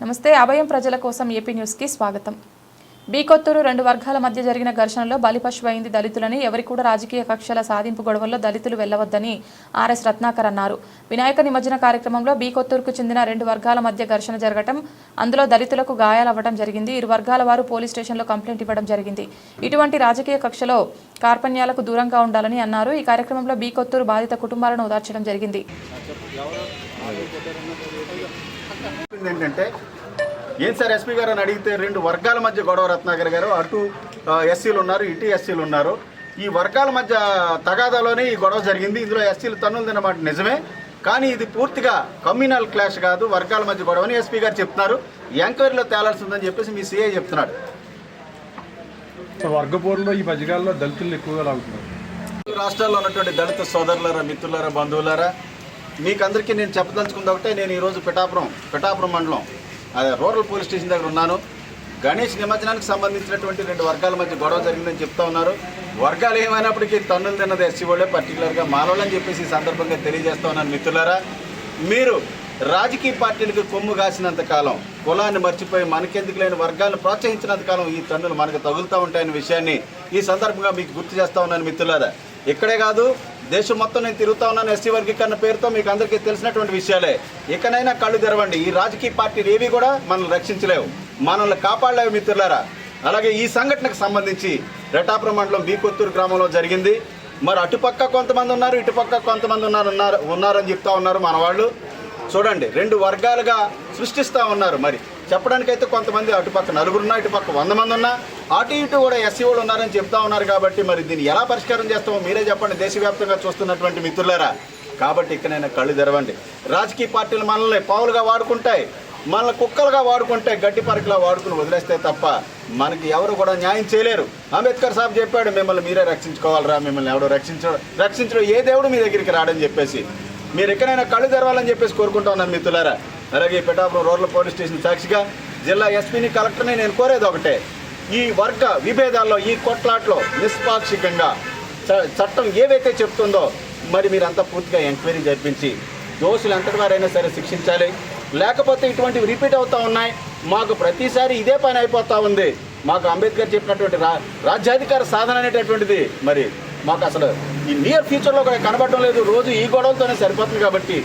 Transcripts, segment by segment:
నమస్తే అభయం ప్రజల కోసం ఏపీ న్యూస్కి స్వాగతం. బీకొత్తూరు రెండు వర్గాల మధ్య జరిగిన ఘర్షణలో బలిపశు అయింది దళితులని ఎవరి కూడా రాజకీయ కక్షల సాధింపు గొడవల్లో దళితులు వెళ్ళవద్దని ఆర్ఎస్ రత్నాకర్ అన్నారు. వినాయక నిమజ్జన కార్యక్రమంలో బీకొత్తూరుకు చెందిన రెండు వర్గాల మధ్య ఘర్షణ జరగటం అందులో దళితులకు గాయాలవ్వడం జరిగింది. ఇరు వర్గాల వారు పోలీస్ స్టేషన్లో కంప్లైంట్ ఇవ్వడం జరిగింది. ఇటువంటి రాజకీయ కక్షలో కార్పణ్యాలకు దూరంగా ఉండాలని అన్నారు. ఈ కార్యక్రమంలో బీకొత్తూరు బాధిత కుటుంబాలను ఓదార్చడం జరిగింది. ఏంటంటే ఏం సార్ ఎస్పీ గారు అని అడిగితే రెండు వర్గాల మధ్య గొడవ రత్నాకర్ గారు అటు ఎస్సీలు ఉన్నారు ఇటు ఎస్సీలు ఉన్నారు. ఈ వర్గాల మధ్య తగాదాలోనే ఈ గొడవ జరిగింది. ఇందులో ఎస్సీలు తన్నులు తిన్నమాట నిజమే. కానీ ఇది పూర్తిగా కమ్యూనల్ క్లాష్ కాదు. వర్గాల మధ్య గొడవ అని ఎస్పీ గారు చెప్తున్నారు. ఎంక్వైరీలో తేలాల్సి ఉందని చెప్పేసి మీ సీఐ చెప్తున్నాడు. వర్గపోరులో ఈ మధ్యకాలంలో దళితులు ఎక్కువగా లాగుతున్నారు. రాష్ట్రాల్లో ఉన్నటువంటి దళిత సోదరులారా మిత్రులారా బంధువులారా మీకందరికీ నేను చెప్పదలుచుకుంది ఒకటే నేను ఈరోజు పిఠాపురం పిఠాపురం మండలం అదే రూరల్ పోలీస్ స్టేషన్ దగ్గర ఉన్నాను. గణేష్ నిమజ్జనానికి సంబంధించినటువంటి రెండు వర్గాల మధ్య గొడవ జరిగిందని చెప్తా ఉన్నారు. వర్గాలు ఏమైనప్పటికీ తన్నులు తిన్నది ఎస్సీ వాళ్ళే పర్టికులర్గా మాలోళ్ళని చెప్పేసి ఈ సందర్భంగా తెలియజేస్తా ఉన్నాను మిత్రులారా. మీరు రాజకీయ పార్టీలకు కొమ్ము కాసినంత కాలం కులాన్ని మర్చిపోయి మనకెందుకు లేని వర్గాలను ప్రోత్సహించినంత కాలం ఈ తన్నులు మనకు తగులుతూ ఉంటాయనే విషయాన్ని ఈ సందర్భంగా మీకు గుర్తు చేస్తా ఉన్నాను మిత్రులారా. ఇక్కడే కాదు దేశం మొత్తం నేను తిరుగుతా ఉన్నాను ఎస్సీ వర్గీకరణ పేరుతో మీకు అందరికీ తెలిసినటువంటి విషయాలే. ఇకనైనా కళ్ళు తెరవండి. ఈ రాజకీయ పార్టీలు ఏవి కూడా మనల్ని రక్షించలేవు. మనల్ని కాపాడలేవు మిత్రులారా. అలాగే ఈ సంఘటనకు సంబంధించి రెటాపురం మండలం బీకొత్తూరు గ్రామంలో జరిగింది. మరి అటుపక్క కొంతమంది ఉన్నారు ఇటుపక్క కొంతమంది ఉన్నారు ఉన్నారు ఉన్నారని చెప్తా ఉన్నారు మన వాళ్ళు. చూడండి రెండు వర్గాలుగా సృష్టిస్తూ ఉన్నారు మరి. చెప్పడానికైతే కొంతమంది అటుపక్క నలుగురున్నా ఇటుపక్క వంద మంది ఉన్నా. అటు ఇటు కూడా ఎస్సీ వాళ్ళు ఉన్నారని చెప్తా ఉన్నారు కాబట్టి మరి దీన్ని ఎలా పరిష్కారం చేస్తామో మీరే చెప్పండి. దేశవ్యాప్తంగా చూస్తున్నటువంటి మిత్రులారా కాబట్టి ఇక్కడైనా కళ్ళు తెరవండి. రాజకీయ పార్టీలు మనల్ని పావులుగా వాడుకుంటాయి మనల్ని కుక్కలుగా వాడుకుంటే గడ్డి పరకలా వాడుకుని వదిలేస్తే తప్ప మనకి ఎవరు కూడా న్యాయం చేయలేరు. అంబేద్కర్ సాబ్ చెప్పాడు మిమ్మల్ని మీరే రక్షించుకోవాలరా మిమ్మల్ని ఎవడో రక్షించడం రక్షించడం ఏ దేవుడు మీ దగ్గరికి రాడని చెప్పేసి. మీరు ఎక్కడైనా కళ్ళు తెరవాలని చెప్పేసి కోరుకుంటా ఉన్నాను మిత్రులారా. అలాగే పిఠాపురం రూరల్ పోలీస్ స్టేషన్ సాక్షిగా జిల్లా ఎస్పీని కలెక్టర్ని నేను కోరేది ఒకటే. ఈ వర్గ విభేదాల్లో ఈ కొట్లాట్లో నిష్పాక్షికంగా చ- చట్టం ఏవైతే చెప్తుందో మరి మీరంతా పూర్తిగా ఎంక్వైరీ జరిపించి దోషులు ఎంతటి వారైనా సరే శిక్షించాలి. లేకపోతే ఇటువంటివి రిపీట్ అవుతూ ఉన్నాయి. మాకు ప్రతిసారి ఇదే పని అయిపోతూ ఉంది. మాకు అంబేద్కర్ చెప్పినటువంటి రా రాజ్యాధికార సాధన అనేటటువంటిది మరి మాకు అసలు ఈ నియర్ ఫ్యూచర్లో కూడా కనబడడం లేదు. రోజు ఈ గొడవలతోనే సరిపోతుంది కాబట్టి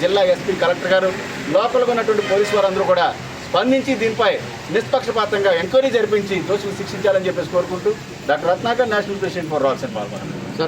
జిల్లా ఎస్పీ కలెక్టర్ గారు లోపల ఉన్నటువంటి పోలీసు వారందరూ కూడా స్పందించి దీనిపై నిష్పక్షపాతంగా ఎంక్వైరీ జరిపించి దోషులు శిక్షించాలని చెప్పేసి కోరుకుంటూ doctor Ratnakar national president for Rolls and పాల్గొన్నారు